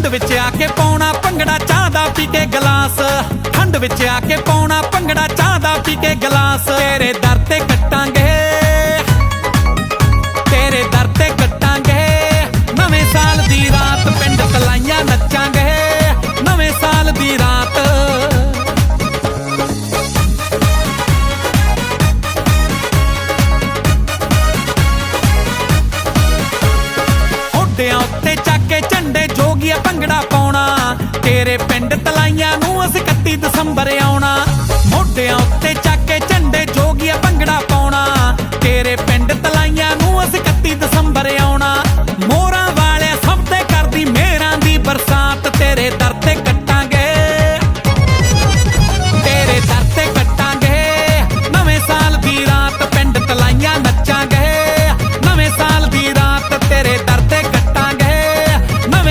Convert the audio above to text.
ਠੰਡ ਵਿੱਚ ਆ ਕੇ ਪਾਉਣਾ ਭੰਗੜਾ, ਚਾਹ ਦਾ ਪੀ ਕੇ ਗਲਾਸ। ਠੰਡ ਵਿੱਚ ਆ ਕੇ ਪਾਉਣਾ ਭੰਗੜਾ, ਚਾਹ ਦਾ ਪੀ ਕੇ ਗਲਾਸ। ਤੇਰੇ But I don't.